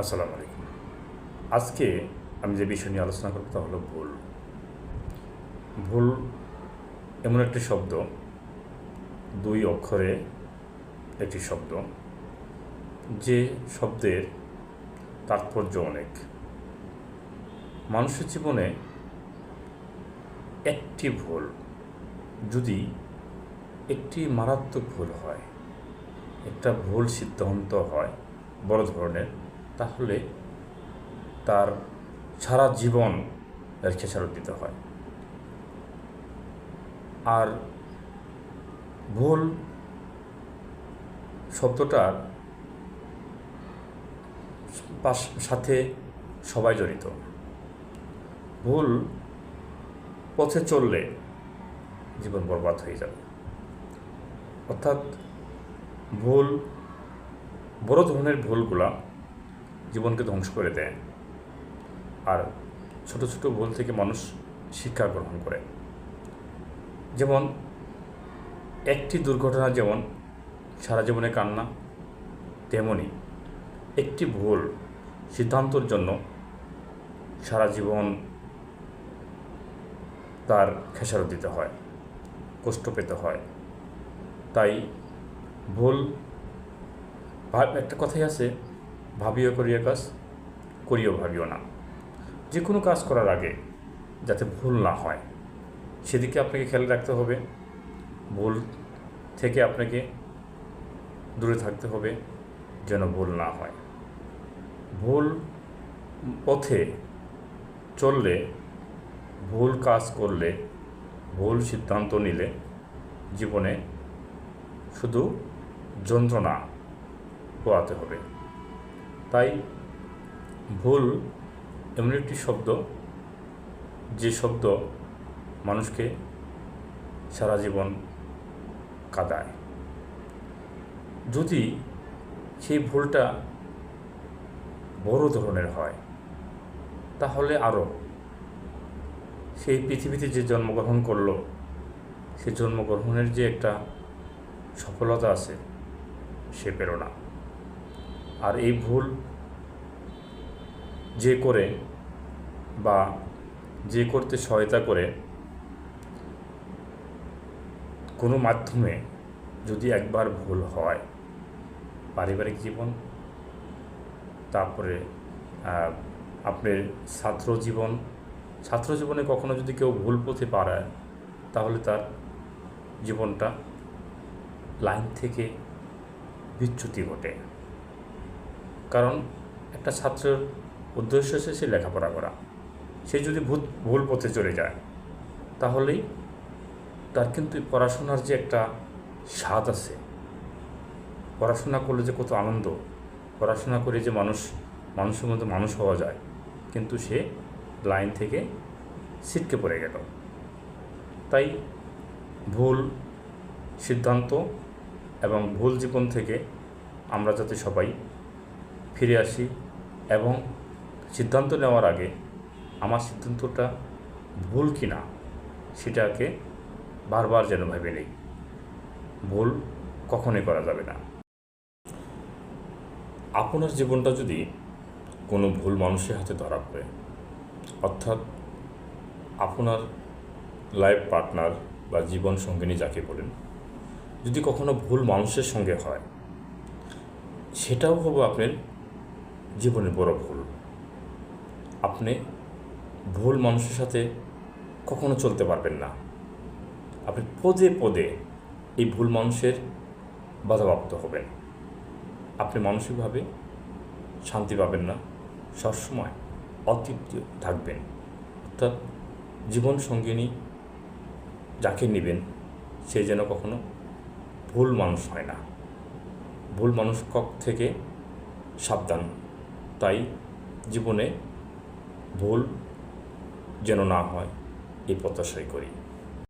আসসালামু আলাইকুম। আজকে আমি যে বিষয় নিয়ে আলোচনা করব তা হলো ভুল। ভুল এমন একটি শব্দ, দুই অক্ষরে একটি শব্দ, যে শব্দের তাৎপর্য অনেক। মানুষের জীবনে একটি ভুল, যদি একটি মারাত্মক ভুল হয়, একটা ভুল সিদ্ধান্ত হয়, বড় ধরনের তাহলে তার সারা জীবন খেসারত দিতে হয়। আর ভুল শব্দটার সাথে সবাই জড়িত। ভুল পথে চললে জীবন বরবাদ হয়ে যাবে। অর্থাৎ ভুল, বড় ধরনের ভুলগুলা জীবনকে ধ্বংস করে দেয়। আর ছোট ছোট ভুল থেকে মানুষ শিক্ষা গ্রহণ করে। যেমন, একটি দুর্ঘটনা যেমন সারা জীবনে কান্না, তেমনি একটি ভুল সিদ্ধান্তর জন্য সারা জীবন তার খেসারত দিতে হয়, কষ্ট পেতে হয়। তাই ভুল একটা কথাই আছে ভাবিও করিয়া কাজ, করিও ভাবিও না। যে কোনো কাজ করার আগে যাতে ভুল না হয়, সেদিকে আপনাকে খেয়াল রাখতে হবে, ভুল থেকে আপনাকে দূরে থাকতে হবে যেন ভুল না হয়। ভুল পথে চললে, ভুল কাজ করলে, ভুল সিদ্ধান্ত নিলে জীবনে শুধু যন্ত্রণা পোয়াতে হবে। তাই ভুল এমন একটি শব্দ, যে শব্দ মানুষকে সারা জীবন কাঁদায়। যদি সেই ভুলটা বড় ধরনের হয়, তাহলে আরও সেই পৃথিবীতে যে জন্মগ্রহণ করল, সে জন্মগ্রহণের যে একটা সফলতা আছে, সে না। আর এই ভুল যে করে বা যে করতে সহায়তা করে কোনো মাধ্যমে যদি একবার ভুল হয় পারিবারিক জীবন, তারপরে আপনার ছাত্র জীবন, ছাত্র জীবনে কখনো যদি কেউ ভুল পথে পারায়, তাহলে তার জীবনটা লাইন থেকে বিচ্যুতি ঘটে। কারণ একটা ছাত্রের উদ্দেশ্য হচ্ছে সে লেখাপড়া করা। সে যদি ভূত, ভুল পথে চলে যায়, তাহলেই তার কিন্তু পড়াশোনার যে একটা স্বাদ আছে, পড়াশোনা করলে যে কত আনন্দ, পড়াশোনা করে যে মানুষ, মানুষের মধ্যে মানুষ হওয়া যায়, কিন্তু সে লাইন থেকে ছিটকে পড়ে গেল। তাই ভুল সিদ্ধান্ত এবং ভুল জীবন থেকে আমরা যাতে সবাই ফিরে আসি এবং সিদ্ধান্ত নেওয়ার আগে আমার সিদ্ধান্তটা ভুল কি না সেটাকে বারবার যেন ভেবে নেই। ভুল কখনোই করা যাবে না। আপনার জীবনটা যদি কোনো ভুল মানুষের হাতে ধরা পড়ে, অর্থাৎ আপনার লাইফ পার্টনার বা জীবন সঙ্গিনী যাকে বলেন, যদি কখনো ভুল মানুষের সঙ্গে হয়, সেটাও হবে আপনার জীবনের বড় ভুল। আপনি ভুল মানুষের সাথে কখনো চলতে পারবেন না। আপনি পদে পদে এই ভুল মানুষের বাধাপ্রাপ্ত হবেন। আপনি মানসিকভাবে শান্তি পাবেন না। সবসময় অতৃপ্ত থাকবেন। অর্থাৎ জীবন সঙ্গিনী যাকে নেবেন, সে যেন কখনো ভুল মানুষ হয় না। ভুল মানুষ কক থেকে সাবধান তাই জীবনে ভুল যেন না হয় এই প্রত্যাশাই করি।